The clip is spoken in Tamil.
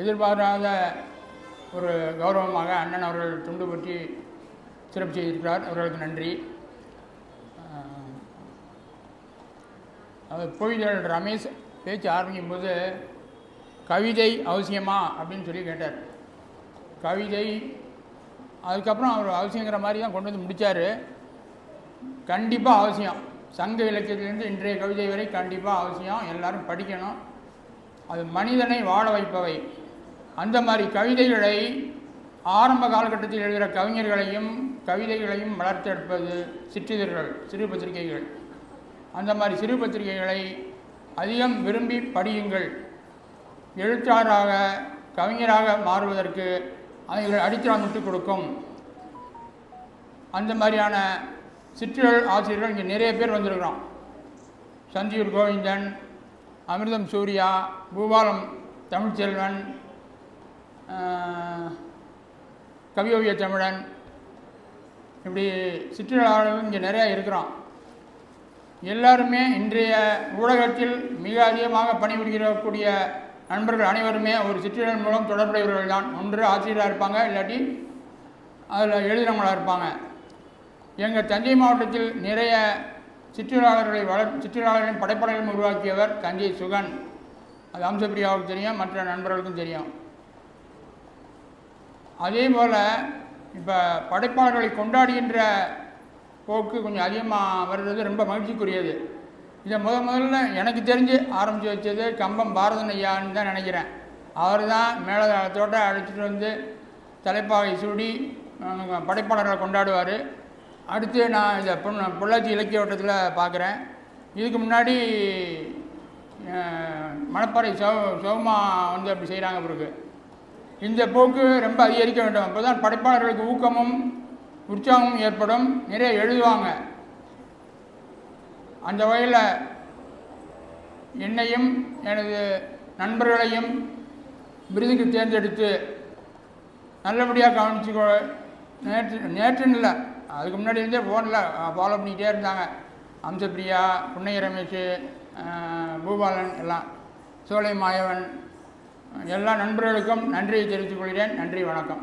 எதிர்பாராத ஒரு கௌரவமாக அண்ணன் அவர்கள் துண்டு பற்றி சிறப்பு செய்திருக்கிறார். அவர்களுக்கு நன்றி. அது அவர் ரமேஷ் பேச்சு ஆரம்பிக்கும் போது கவிதை அவசியமா அப்படின்னு சொல்லி கேட்டார். கவிதை அதுக்கப்புறம் அவர் அவசியங்கிற மாதிரி தான் கொண்டு வந்து முடித்தார் கண்டிப்பாக அவசியம். சங்க இலக்கியத்திலேருந்து இன்றைய கவிதை வரை கண்டிப்பாக அவசியம். எல்லாரும் படிக்கணும். அது மனிதனை வாழ வைப்பவை. அந்த மாதிரி கவிதைகளை ஆரம்ப காலகட்டத்தில் எழுதுகிற கவிஞர்களையும் கவிதைகளையும் வளர்த்தெடுப்பது சிற்றிதழ்கள் சிறு பத்திரிகைகள். அந்த மாதிரி சிறு பத்திரிகைகளை அதிகம் விரும்பி படியுங்கள். எழுத்தாளராக கவிஞராக மாறுவதற்கு அவைகள் அடித்தளமிட்டு கொடுக்கும். அந்த மாதிரியான சிற்றிதழ் ஆசிரியர்கள் இங்கே நிறைய பேர் வந்திருக்கிறோம். சந்தியூர் கோவிந்தன் அமிர்தம் சூர்யா பூபாலம் தமிழ்ச்செல்வன் கவியோவிய தமிழன் இப்படி சிற்றிதழாளர்கள் இங்கே நிறையா இருக்கிறோம் எல்லாருமே இன்றைய ஊடகத்தில் மிக அதிகமாக பணிபுரியக்கூடிய நண்பர்கள் அனைவருமே ஒரு சிற்றிதழ் மூலம் தொடர்புடையவர்கள் தான். ஒன்று ஆசிரியராக இருப்பாங்க இல்லாட்டி அதில் எழுதினவங்களாக இருப்பாங்க. எங்கள் தஞ்சை மாவட்டத்தில் நிறைய சிற்றிலாளர்களை வளர் சிற்றிதழாளர்களின் படைப்படைகளும் உருவாக்கியவர் தஞ்சை சுகன். அது அம்சப்பிரியாவுக்கு தெரியும் மற்ற நண்பர்களுக்கும் தெரியும். அதே போல் இப்போ படைப்பாளர்களை கொண்டாடுகின்ற போக்கு கொஞ்சம் அதிகமாக வர்றது ரொம்ப மகிழ்ச்சிக்குரியது. இதை முத முதல்ல எனக்கு தெரிஞ்சு ஆரம்பித்து வச்சது கம்பம் பாரதன் ஐயான்னு தான் நினைக்கிறேன். அவர் தான் மேலதாளத்தோட அழைச்சிட்டு வந்து தலைப்பாகை சூடி படைப்பாளர்களை கொண்டாடுவார். அடுத்து நான் இதை பொண்ணு பொள்ளாச்சி இலக்கிய வட்டத்தில் பார்க்குறேன் இதுக்கு முன்னாடி மணப்பாறை சௌ சௌமா வந்து அப்படி செய்கிறாங்க பிறகு. இந்த போக்கு ரொம்ப அதிகரிக்க வேண்டும். அப்போ தான் படைப்பாளர்களுக்கு ஊக்கமும் உற்சாகமும் ஏற்படும். நிறைய எழுதுவாங்க. அந்த வகையில் என்னையும் எனது நண்பர்களையும் விருதுக்கு தேர்ந்தெடுத்து நல்லபடியாக கவனிச்சுக்கோ நேற்று நேற்றுன்னு இல்லை. அதுக்கு முன்னாடி இருந்தே ஃபோனில் ஃபாலோ பண்ணிக்கிட்டே இருந்தாங்க. அம்சப்பிரியா புன்னைய ரமேஷ் பூபாலன் எல்லாம் சோலை மாயவன் எல்லா நண்பர்களுக்கும் நன்றியை தெரிவித்துக் கொள்கிறேன். நன்றி வணக்கம்.